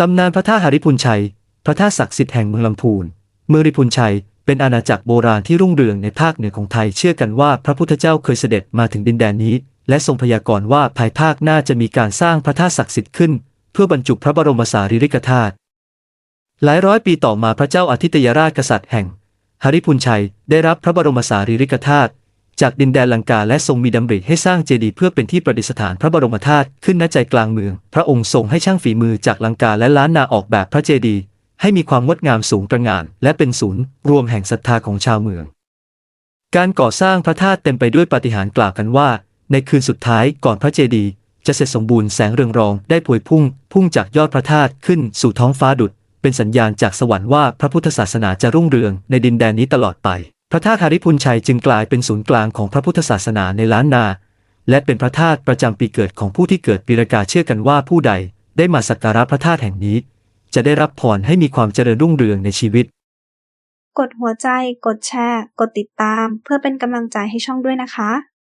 ตำนานพระธาตุหริพุนชัย พระธาตุศักดิ์สิทธิ์แห่งเมืองลำพูน เมืองริพุนชัย เป็นอาณาจักรโบราณที่รุ่งเรืองในภาคเหนือของไทย เชื่อกันว่าพระพุทธเจ้าเคยเสด็จมาถึงดินแดนนี้ และทรงพยากรณ์ว่าภายภาคหน้าจะมีการสร้างพระธาตุศักดิ์สิทธิ์ขึ้น เพื่อบรรจุพระบรมสารีริกธาตุ หลายร้อยปีต่อมาพระเจ้าอาทิตยราชกษัตริย์แห่งหริพุนชัย ได้รับพระบรมสารีริกธาตุ จากดินแดนลังกาและทรงมีดำริให้สร้างเจดีย์เพื่อเป็นที่ประดิษฐานพระบรมธาตุขึ้นณใจกลางเมือง พระองค์ทรงให้ช่างฝีมือจากลังกาและล้านนาออกแบบพระเจดีย์ให้มีความงดงามสูงตระหง่าน และเป็นศูนย์รวมแห่งศรัทธาของชาวเมือง การก่อสร้างพระธาตุเต็มไปด้วยปาฏิหาริย์กล่าวกันว่า ในคืนสุดท้ายก่อนพระเจดีย์จะเสร็จสมบูรณ์แสงเรืองรองได้พวยพุ่ง พุ่งจากยอดพระธาตุขึ้นสู่ท้องฟ้าดุจเป็นสัญญาณจากสวรรค์ว่าพระพุทธศาสนาจะรุ่งเรืองในดินแดนนี้ตลอดไป พระธาตุหาริพุนชัยจึงกลายเป็นศูนย์กลางของพระพุทธศาสนาในล้านนา และเป็นพระธาตุประจำปีเกิดของผู้ที่เกิดปีรากาเชื่อกันว่าผู้ใดได้มาสักการะพระธาตุแห่งนี้ จะได้รับพรให้มีความเจริญรุ่งเรืองในชีวิต กดหัวใจ กดแชร์ กดติดตาม เพื่อเป็นกำลังใจให้ช่องด้วยนะคะ